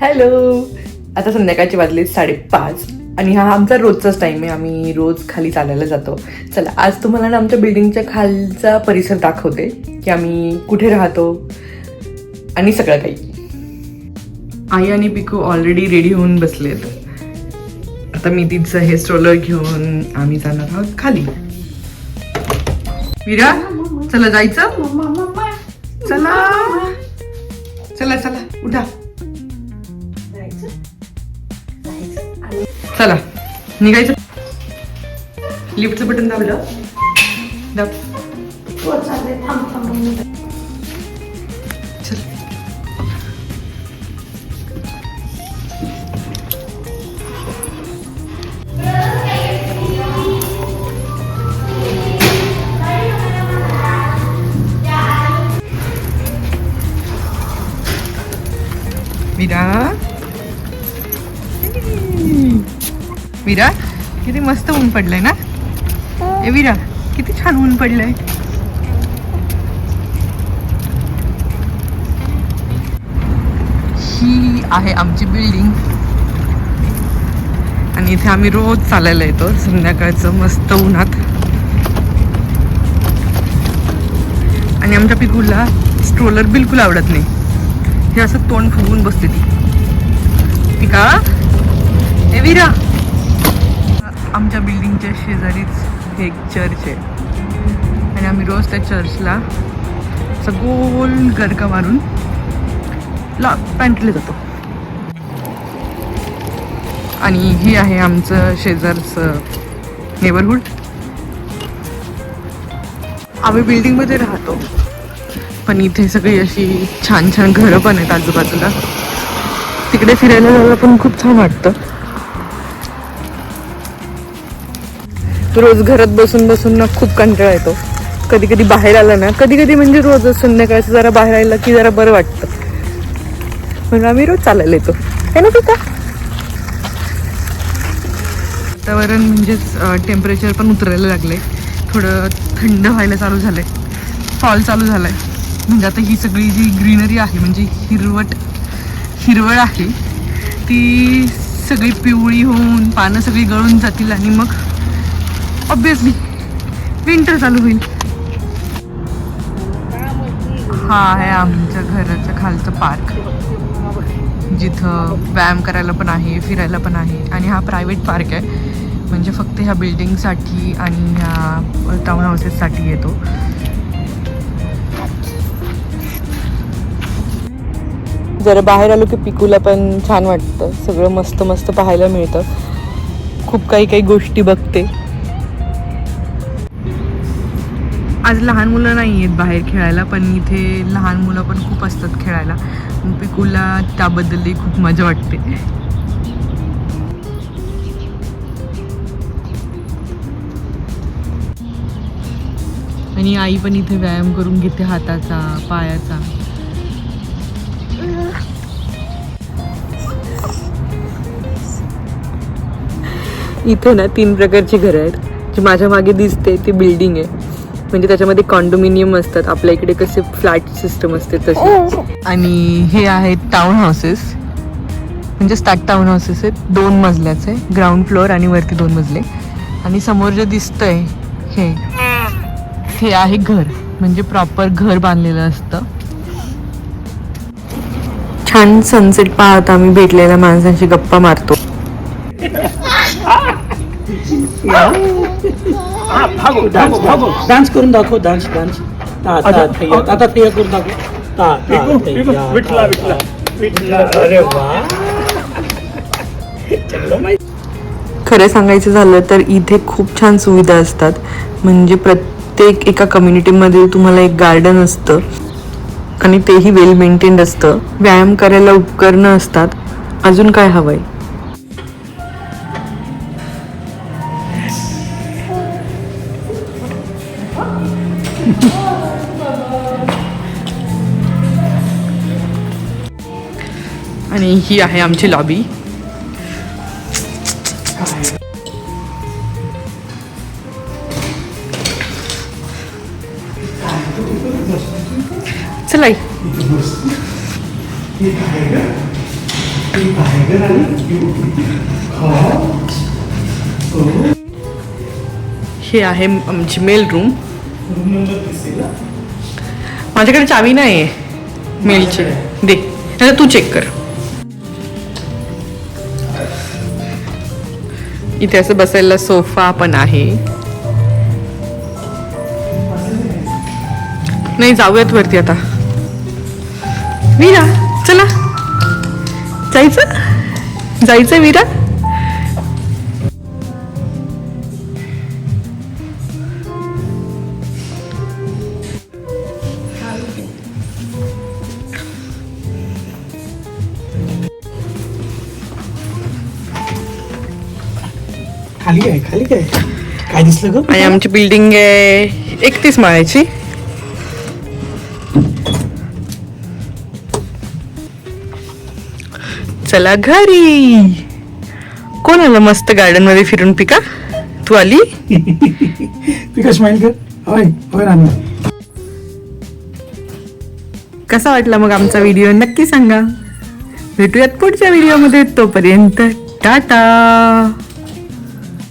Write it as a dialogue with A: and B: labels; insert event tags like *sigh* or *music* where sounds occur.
A: Hello. आता संध्याकाळची वाजले साडेपाच आणि हा आमचा रोजचाच टाईम आहे. आम्ही रोज खाली चालायला जातो. चला आज तुम्हाला ना आमच्या बिल्डिंगच्या खालचा परिसर दाखवते की आम्ही कुठे राहतो आणि सगळं काही. आई आणि पिकू ऑलरेडी रेडी होऊन बसलेत. आता मी तिचं हे स्ट्रोलर घेऊन आम्ही जाणार आहोत खाली. विरा चला जायचं. चला. चला चला उठा. चला निघायचं. लिफ्टचं बटन दाबलं. दाब. चल. विरा विरा किती मस्त ऊन पडलंय ना? ए विरा किती छान ऊन पडलंय. ही आहे आमची बिल्डिंग आणि इथे आम्ही रोज चालायला येतो संध्याकाळचं मस्त उन्हात. आणि आमच्या पिकूला स्ट्रोलर बिलकुल आवडत नाही. हे असं तोंड फुगून बसते ती. पिका? ए विरा! आमच्या बिल्डिंगच्या शेजारीच एक चर्च आहे. आणि आम्ही रोज त्या चर्चला असं गोल गरका मारून ला पॅन्टले जातो. आणि ही आहे आमचं शेजारचं नेबरहूड आम्ही बिल्डिंगमध्ये राहतो. पण इथे सगळी अशी छान छान घरं पण आहेत आजूबाजूला. तिकडे फिरायला जायला पण खूप छान वाटतं. रोज घरात बसून बसून ना खूप कंटाळा येतो. कधी कधी बाहेर आला ना कधी कधी म्हणजे रोज संध्याकाळचं जरा बाहेर आलं की जरा बरं वाटतं. म्हणून आम्ही रोज चालायला येतो. है ना पिका वातावरण म्हणजेच टेम्परेचर पण उतरायला लागले थोडं थंड व्हायला चालू झालंय. फॉल चालू झालाय. म्हणजे आता ही सगळी जी ग्रीनरी आहे म्हणजे हिरवट हिरवळ आहे ती सगळी पिवळी होऊन पानं सगळी गळून जातील आणि मग ऑब्विसली विंटर चालू होईल. हा आहे आमच्या घराच्या खालचं पार्क जिथं व्यायाम करायला पण आहे फिरायला पण आहे. आणि हा प्रायव्हेट पार्क आहे. म्हणजे फक्त ह्या बिल्डिंगसाठी आणि ह्या टाऊन हाऊसेससाठी येतो जरा बाहेर आलो की पिकूला पण छान वाटतं. सगळं मस्त मस्त पाहायला मिळतं. खूप काही काही गोष्टी बघते. आज लहान मुलं नाही आहेत बाहेर खेळायला पण इथे लहान मुलं पण खूप असतात खेळायला. पिकूला त्याबद्दलही खूप मजा वाटते. आणि आई पण इथे व्यायाम करून घेते हाताचा पायाचा. इथे ना तीन प्रकारची घरं आहेत. जी माझ्या मागे दिसते ती बिल्डिंग आहे. म्हणजे त्याच्यामध्ये कॉन्डोमिनियम असतात. आपल्या इकडे कसे फ्लॅट सिस्टम असते तसे. आणि हे आहेत टाउन हाऊसेस म्हणजे स्टार्ट टाउन हाऊसेस आहेत. दोन मजल्याचे. ग्राउंड फ्लोअर आणि वरती दोन मजले. आणि समोर जे दिसतंय हे. हे आहे घर. म्हणजे प्रॉपर घर बांधलेलं असतं. छान सनसेट पाहत आम्ही भेटलेल्या माणसांशी गप्पा मारतो.
B: डान्स भागो डान्स करून दाखव डान्स डान्स ता ता थैया आता थैया करून दाखव. ता ता थैया विठला विठला. विठला. अरे वा. चलो माहिती.
A: खरं सांगायचं झालं तर इथे खूप छान सुविधा असतात. म्हणजे प्रत्येक एका कम्युनिटीमध्ये तुम्हाला एक गार्डन असतं. आणि तेही वेल मेंटेन्ड असतं. व्यायाम करायला उपकरणं असतात. अजून काय हवंय? आणि ही आहे आमची लॉबी चला हे आहे आमची मेल रूम माझ्याकडे चावी नाही आहे मेलची दे. तू चेक कर. इथे असं बसायला सोफा पण आहे. नाही जाऊयात वरती आता. वीरा चला. जायचं? जायचं वीरा
B: खाली काय खाली काय? काय दिसलं ग?
A: आणि आमची बिल्डिंग आहे एकतीस माळ्याची. चला घरी. कोण आलं मस्त गार्डनमध्ये फिरून पिका? तू आली? *laughs*
B: कशी माहिती कर. होय होय राणी.
A: कसा वाटला मग आमचा व्हिडिओ नक्की सांगा. भेटूयात पुढच्या व्हिडिओमध्ये तोपर्यंत टाटा.